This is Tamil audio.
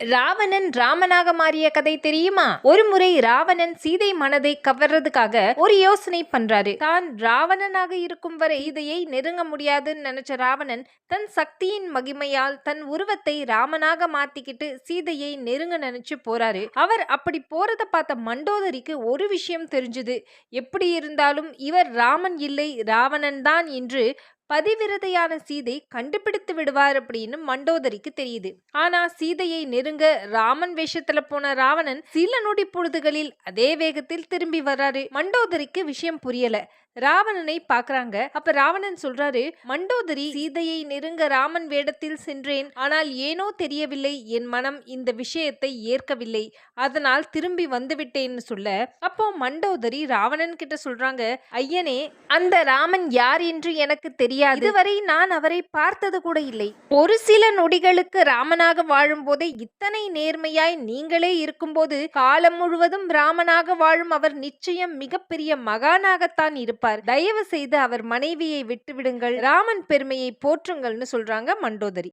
ராவணன் ராமனாக மாறிய கதை தெரியுமா? ஒரு முறை ராவணன் சீதை மனதை கவர்றதுக்காக ஒரு யோசனை பண்றாரு. தான் ராவணனாக இருக்கும் வரை சீதையை நெருங்க முடியாதுன்னு நினைச்ச ராவணன் தன் சக்தியின் மகிமையால் தன் உருவத்தை ராமனாக மாத்திக்கிட்டு சீதையை நெருங்க நினைச்சு போறாரு. அவர் அப்படி போறத பார்த்த மண்டோதரிக்கு ஒரு விஷயம் தெரிஞ்சுது. எப்படி இருந்தாலும் இவர் ராமன் இல்லை ராவணன் தான் என்று பதிவிரதையான சீதை கண்டுபிடித்து விடுவார் அப்படின்னு மண்டோதரிக்கு தெரியுது. ஆனா சீதையை நெருங்க ராமன் வேஷத்துல போன ராவணன் சில நொடி பொழுதுகளில் அதே வேகத்தில் திரும்பி வர்றாரு. மண்டோதரிக்கு விஷயம் புரியல. ராவணனை பாக்குறாங்க. அப்ப ராவணன் சொல்றாரு மண்டோதரி சீதையை நெருங்க ராமன் வேடத்தில் சென்றேன். ஆனால் ஏனோ தெரியவில்லை. என் மனம் இந்த விஷயத்தை ஏற்கவில்லை. அதனால் திரும்பி வந்துவிட்டேன்னு சொல்ல. அப்போ மண்டோதரி ராவணன் கிட்ட சொல்றாங்க ஐயனே அந்த ராமன் யார் என்று எனக்கு தெரியும் முடியாது. இதுவரை நான் அவரை பார்த்தது கூட இல்லை. ஒரு சில நொடிகளுக்கு ராமனாக வாழும் போதே இத்தனை நேர்மையாய் நீங்களே இருக்கும்போது காலம் முழுவதும் ராமனாக வாழும் அவர் நிச்சயம் மிகப்பெரிய மகானாகத்தான் இருப்பார். தயவு செய்து அவர் மனைவியை விட்டுவிடுங்கள். ராமன் பெருமையை போற்றுங்கள்னு சொல்றாங்க மண்டோதரி.